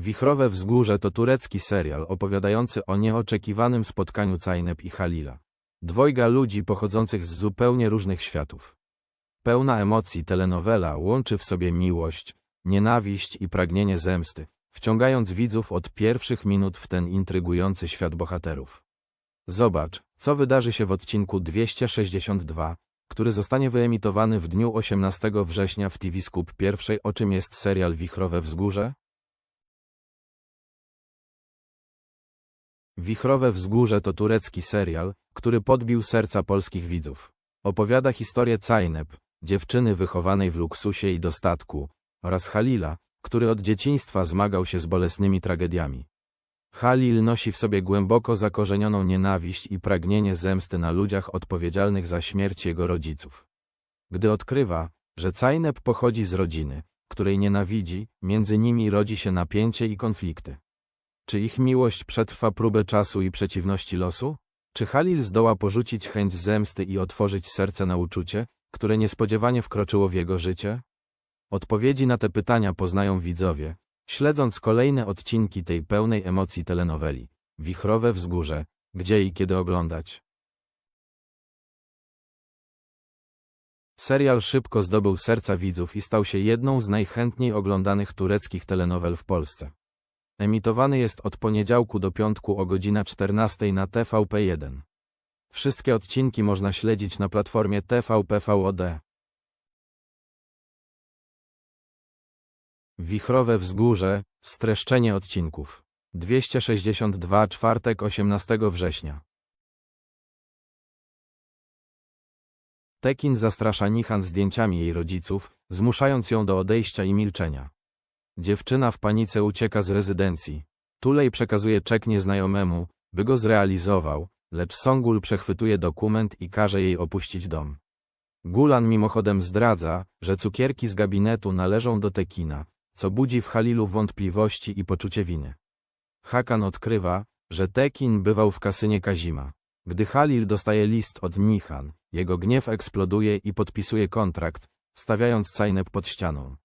Wichrowe Wzgórze to turecki serial opowiadający o nieoczekiwanym spotkaniu Cajnep i Halila. Dwojga ludzi pochodzących z zupełnie różnych światów. Pełna emocji telenowela łączy w sobie miłość, nienawiść i pragnienie zemsty, wciągając widzów od pierwszych minut w ten intrygujący świat bohaterów. Zobacz, co wydarzy się w odcinku 262, który zostanie wyemitowany w dniu 18 września w TV Scoop pierwszej, o czym jest serial Wichrowe Wzgórze? Wichrowe Wzgórze to turecki serial, który podbił serca polskich widzów. Opowiada historię Cajnep, dziewczyny wychowanej w luksusie i dostatku, oraz Halila, który od dzieciństwa zmagał się z bolesnymi tragediami. Halil nosi w sobie głęboko zakorzenioną nienawiść i pragnienie zemsty na ludziach odpowiedzialnych za śmierć jego rodziców. Gdy odkrywa, że Cajnep pochodzi z rodziny, której nienawidzi, między nimi rodzi się napięcie i konflikty. Czy ich miłość przetrwa próbę czasu i przeciwności losu? Czy Halil zdoła porzucić chęć zemsty i otworzyć serce na uczucie, które niespodziewanie wkroczyło w jego życie? Odpowiedzi na te pytania poznają widzowie, śledząc kolejne odcinki tej pełnej emocji telenoweli. Wichrowe Wzgórze, gdzie i kiedy oglądać. Serial szybko zdobył serca widzów i stał się jedną z najchętniej oglądanych tureckich telenowel w Polsce. Emitowany jest od poniedziałku do piątku o godzina 14 na TVP1. Wszystkie odcinki można śledzić na platformie TVP VOD. Wichrowe Wzgórze, streszczenie odcinków. 262 czwartek 18 września. Tekin zastrasza Nichan zdjęciami jej rodziców, zmuszając ją do odejścia i milczenia. Dziewczyna w panice ucieka z rezydencji. Tulej przekazuje czek nieznajomemu, by go zrealizował, lecz Songul przechwytuje dokument i każe jej opuścić dom. Gulan mimochodem zdradza, że cukierki z gabinetu należą do Tekina, co budzi w Halilu wątpliwości i poczucie winy. Hakan odkrywa, że Tekin bywał w kasynie Kazima. Gdy Halil dostaje list od Nichan, jego gniew eksploduje i podpisuje kontrakt, stawiając Cajnep pod ścianą.